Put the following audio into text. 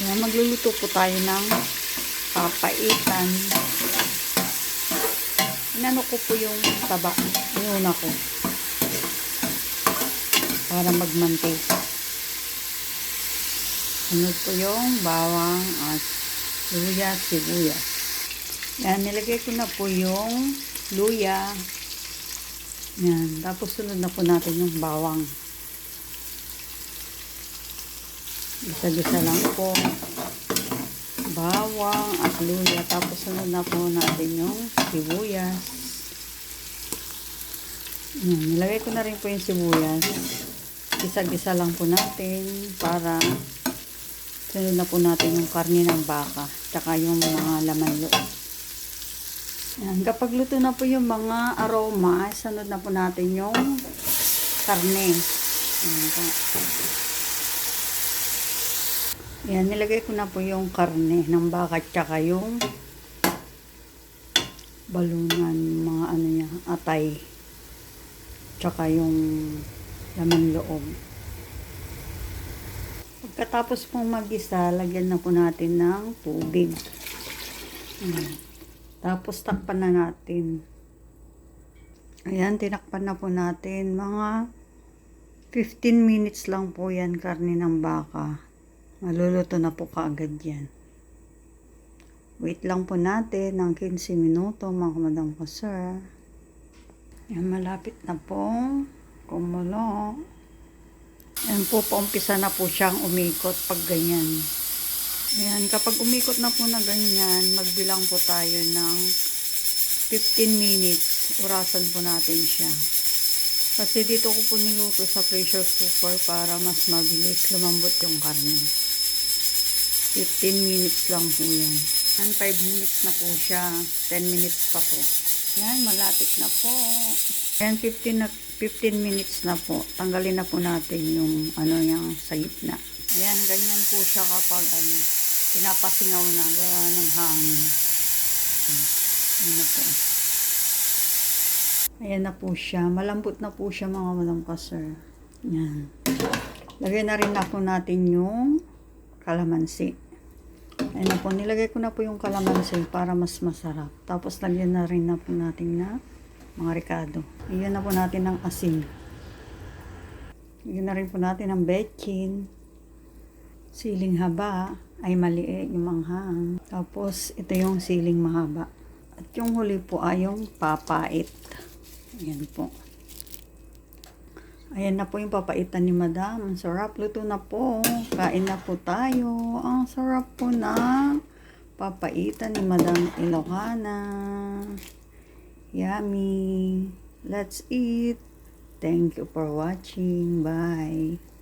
Yan, magluluto po tayo ng papaitan. Inano ko po yung taba. Inuna ko. Para magmantay. Sunod po yung bawang at luya, sibuyas. Yan, nilagay ko na po yung luya. Yan, tapos sunod na po natin yung bawang. Gisa-gisa lang po. Bawang at luya. Tapos sunod na po natin yung sibuyas. Yan, nilagay ko na rin po yung sibuyas. Gisa-gisa lang po natin para sunod na po natin yung karne ng baka. Tsaka yung mga laman loob. Yan, kapag luto na po yung mga aroma, sunod na po natin yung karne. Yan po. Yan, nilagay ko na po yung karne ng baka tsaka yung balunan, mga ano niya, atay. Tsaka yung laman loob. Pagkatapos pong mag-isa, lagyan na po natin ng tubig. Tapos takpan na natin. Ayan, tinakpan na po natin. Mga 15 minutes lang po yan karne ng baka. Maluluto na po kaagad yan. Wait lang po natin ng 15 minuto mga kamadang ko sir. Yan, malapit na po. Kumulo. Yan po, paumpisa na po siyang umikot pag ganyan. Ayan, kapag umikot na po na ganyan, magbilang po tayo ng 15 minutes. Urasan po natin siya. Kasi dito ko po niluto sa pressure cooker para mas mabilis lumambot yung karne. 15 minutes lang po yan. Yan, 5 minutes na po siya. 10 minutes pa po. Yan, malapit na po. Yan, 15, na, 15 minutes na po. Tanggalin na po natin yung ano yung sa gitna. Ayan, ganyan po siya kapag ano, pinapasingaw na gawa ng hangin. Ayan na po. Ayan na po siya. Malambot na po siya mga malangkaser. Yan. Lagay na rin na po natin yung kalamansi. Ayan na po. Nilagay ko na po yung kalamansi para mas masarap. Tapos lagyan na rin na po natin na mga ricado. Lagyan na po natin ng asin. Lagyan na rin po natin ng bechin. Siling haba ay maliit yung manghang. Tapos ito yung siling mahaba. At yung huli po ay yung papait. Ayan po. Ayan na po yung papaitan ni madam. Ang sarap. Luto na po. Kain na po tayo. Ang sarap po na papaitan ni madam Ilocana. Yummy. Let's eat. Thank you for watching. Bye.